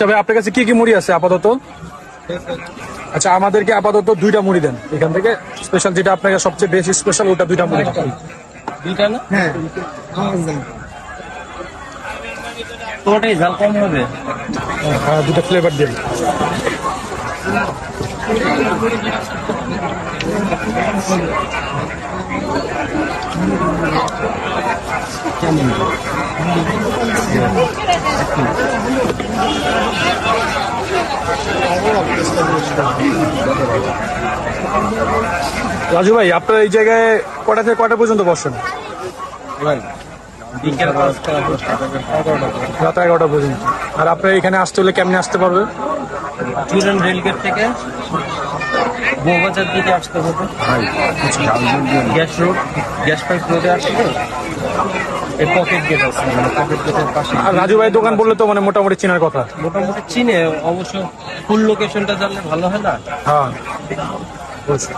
আচ্ছা ভাই আপনার কাছে কি কি মুড়ি আছে আপাতত? আচ্ছা আমাদেরকে আপাতত দুইটা মুড়ি দেন। এখান থেকে স্পেশাল যেটা আপনাকে সবচেয়ে বেশি স্পেশাল ওটা দুইটা মুড়ি। দুইটা না? হ্যাঁ। আমার দাম তো ওটাই ঝাল কম হবে। হ্যাঁ দুটো ফ্লেভার দিন। রাজু ভাই আপনার এই জায়গায় কটা থেকে কটা পর্যন্ত বসেন? রাত এগারোটা পর্যন্ত। আর আপনার এখানে আসতে হলে কেমনে আসতে পারবে? চুরেন রেলগেট থেকে বউবাজার দিকে আসতে হবে। গ্যাস রোড গ্যাস পাইপ রোডে আসলে এই পকেট গেট আছে মানে পকেট গেটের পাশে। আর রাজু ভাই দোকান বললে তো মানে মোটামুটি চেনার কথা। মোটামুটি চিনে অবশ্য ফুল লোকেশনটা জানলে ভালো হয় না? হ্যাঁ। বুঝছি।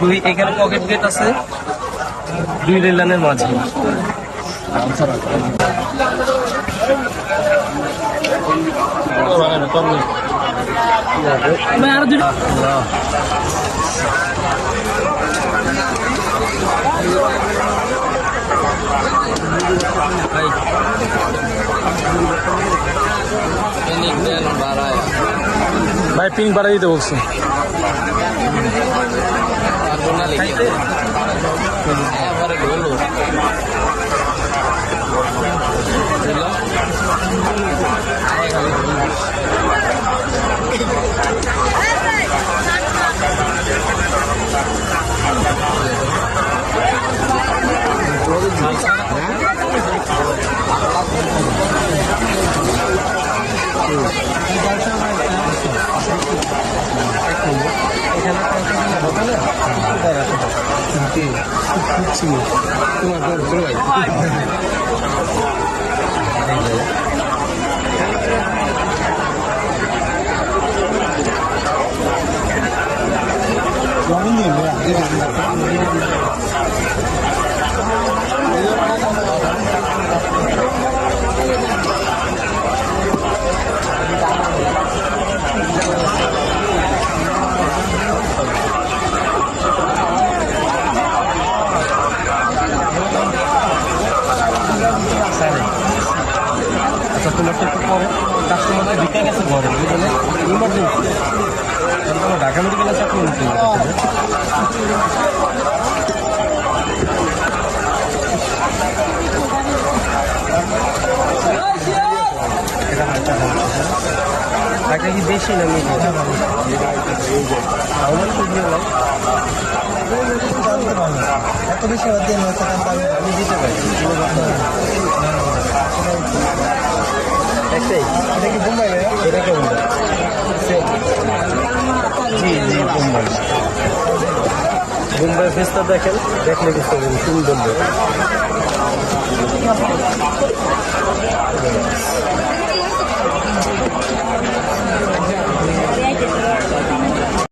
দুই এখানে পকেট গেট আছে দুই রেল লাইনের মাঝে ভাই। পিঙ্ক বাড়াই দিতে বলছি। তোমার বড় ভাই আচ্ছা তোমার তো একটু পরে কাস্টমারটা ঢুকে গেছে ঘরে বুঝলে? ইমার্জেন্সি ঢাকা মেডিকেল আছে আপনি টাকা কি বেশি না দিয়ে নাও এত বেশি টাকা আমি আমি দিতে পারি। একটাই এটা কি বোম্বাই এটা কি জি জি বোম্বাই বোম্বাই ফেসটা দেখেন দেখলে বুঝতে পারবেন সুন্দর।